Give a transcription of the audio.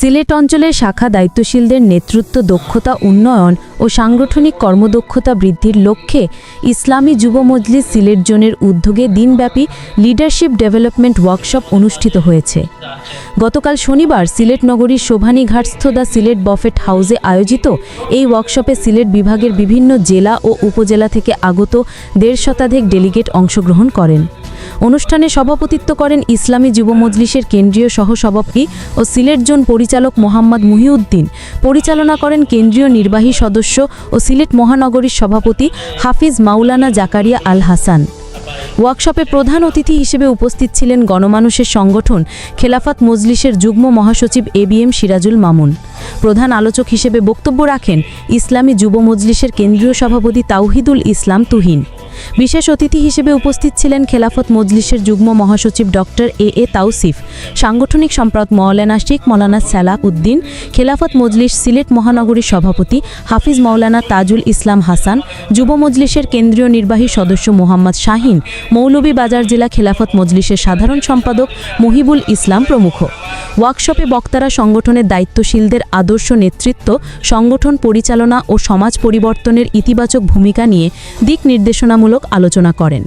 সিলেট অঞ্চলের শাখা দায়িত্বশীলদের নেতৃত্ব দক্ষতা, উন্নয়ন ও সাংগঠনিক কর্মদক্ষতা বৃদ্ধির লক্ষ্যে ইসলামী যুব মজলিস সিলেট জোনের উদ্যোগে দিনব্যাপী লিডারশিপ ডেভেলপমেন্ট ওয়ার্কশপ অনুষ্ঠিত হয়েছে। গতকাল শনিবার সিলেট নগরীর শোভানীঘাটস্থ দ্য সিলেট বফেট হাউসে আয়োজিত এই ওয়ার্কশপে সিলেট বিভাগের বিভিন্ন জেলা ও উপজেলা থেকে আগত দেড় শতাধিক ডেলিগেট অংশগ্রহণ করেন। অনুষ্ঠানে সভাপতিত্ব করেন ইসলামী যুব মজলিসের কেন্দ্রীয় সহসভাপতি ও সিলেট জোন পরিচালক মোহাম্মদ মুহিউদ্দিন। পরিচালনা করেন কেন্দ্রীয় নির্বাহী সদস্য ও সিলেট মহানগরীর সভাপতি হাফিজ মাওলানা জাকারিয়া আল হাসান। ওয়ার্কশপে প্রধান অতিথি হিসেবে উপস্থিত ছিলেন গণমানুষের সংগঠন খেলাফত মজলিসের যুগ্ম মহাসচিব A B M Sirajul Mamun. প্রধান আলোচক হিসেবে বক্তব্য রাখেন ইসলামী যুব মজলিসের কেন্দ্রীয় সভাপতি তাওহিদুল ইসলাম তুহিন। বিশেষ অতিথি হিসেবে উপস্থিত ছিলেন খেলাফত মজলিসের যুগ্ম মহাসচিব ডক্টর এ এ তাউসিফ সাংগঠনিক সম্পাদক মৌলানা শেখ মৌলানা সালাহ উদ্দিন, খেলাফত মজলিস সিলেট মহানগরীর সভাপতি হাফিজ মৌলানা তাজুল ইসলাম হাসান, যুব মজলিসের কেন্দ্রীয় নির্বাহী সদস্য মোহাম্মদ শাহিন মৌলভীবাজার জেলা খেলাফত মজলিসের সাধারণ সম্পাদক মহিবুল ইসলাম প্রমুখ। ওয়ার্কশপে বক্তারা সংগঠনের দায়িত্বশীলদের আদর্শ নেতৃত্ব, সংগঠন পরিচালনা ও সমাজ পরিবর্তনের ইতিবাচক ভূমিকা নিয়ে দিক নির্দেশনামূলক আলোচনা করেন।